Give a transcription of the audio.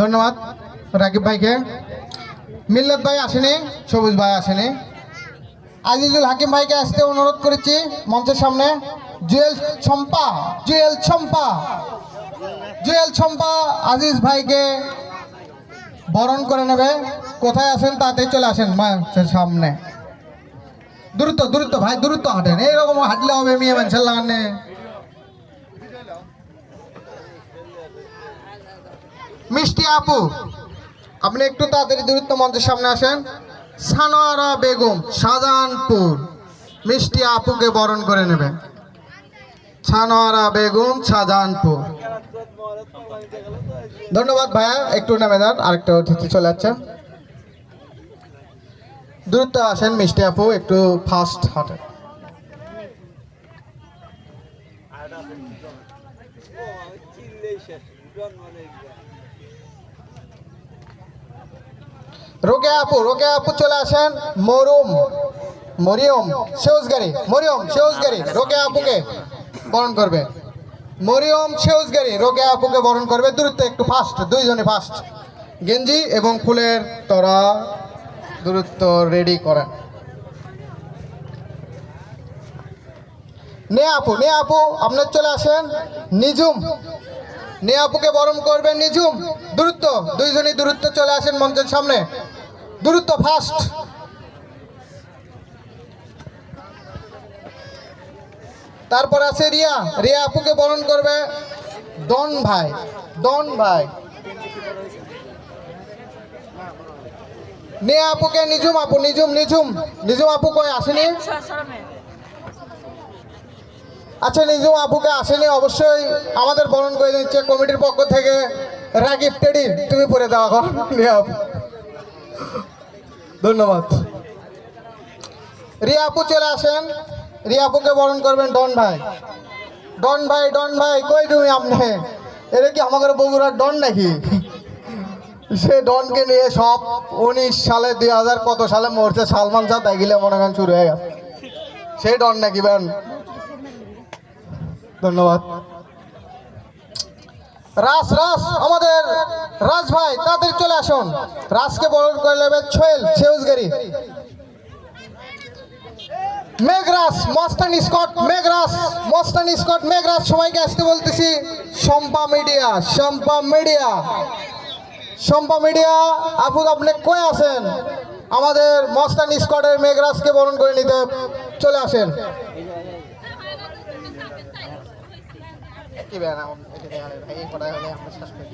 ধন্যবাদ, রাকিব ভাইকে। মিল্লত ভাই আসেনি, সবুজ ভাই আসেনি। আজিজুল হাকিম ভাইকে আসতে অনুরোধ করেছি মঞ্চের সামনে। জুয়েল ছম্পা জুয়েল ছম্পা জুয়েল ছম্পা আজিজ ভাইকে বরণ করে নেবে। কোথায় আছেন তাতেই চলে আসেন মঞ্চের সামনে। দ্রুত দ্রুত ভাই, দ্রুত হাঁটেন। এইরকম হাঁটলে হবে মেয়ে মানুষের লাগানে। মিষ্টি আপু, আপনি একটু তাড়াতাড়ি দূরত্ব মঞ্চের সামনে আসেন। সানোয়ারা বেগম, শাহজাহানপুর। মিষ্টি আপুকে বরণ করে নেবে সানোয়ারা বেগম, শাহজাহানপুর। ধন্যবাদ ভাইয়া, একটু নেমে যান, আরেকটা অতিথি চলে যাচ্ছে। দূরত্ব আসেন মিষ্টি আপু, একটু ফাস্ট হাঁটেন। রোকে আপু রোকে আপু চলে আসেন। মরুম, মরিয়ম সেউজগাড়ি মরিয়ম সেউজগাড়ি রোকে আপুকে বরণ করবে। মরিয়ম সেউজগাড়ি রোকে আপুকে বরণ করবে। দূরত্ব একটু ফাস্ট দুইজনে ফাস্ট গেঞ্জি এবং ফুলের তরা দূরত্ব রেডি করেন। নে আপু নে আপু আপনার চলে আসেন। নিজুম, নে আপুকে বরণ করবেন নিজুম। দূরত্ব, দুইজনই দূরত্ব চলে আসেন মঞ্চের সামনে। দূরত্ব ফাস্ট তারপর আছে রিয়া। রিয়া আপুকে বরণ করবে। ডন ভাই ডন ভাই। নে আপুকে নিজুম আপু, নিজুম নিজুম। নিজুম আপু কই, আসেনি? আচ্ছা নিজুম আপুকে আসেনি, অবশ্যই আমাদের বরণ করে দিচ্ছে কমিটির পক্ষ থেকে। রাগিব টেডি, তুমি পরে দেওয়া রিয়া আপু। ধন্যবাদ। রিয়া আপু চলে আসেন। রিয়া আপুকে বরণ করবেন ডন ভাই। ডন ভাই ডন ভাই, কই তুমি আপনি? এটা কি আমাদের বগুড়ার ডন নাকি? সে ডনকে নিয়ে সব উনিশ সালে দুই হাজার কত সালে মরছে, সালমান শাহ গেলে মনে করেন শুরু হয়ে গেছে। সেই ডন নাকি বেন? ধন্যবাদ। রাস রাস, আমাদের রাজ ভাই, তাড়াতাড়ি চলে আসুন। রাজকে বরণ করে নেবে ছোয়েল সেউজগাড়ি মেঘরাস মস্তান স্কট মেঘরাস মস্তান স্কট মেঘরাস সবাইকে আসতে বলতেছি। Shampa media Shampa media. Shampa media, আপু, আপনি কই আছেন? আমাদের মস্তান স্কটের মেঘরাজকে বরণ করে নিতে চলে আসেন। কি বেড়া এই কটাই হলে আমরা শেষ করি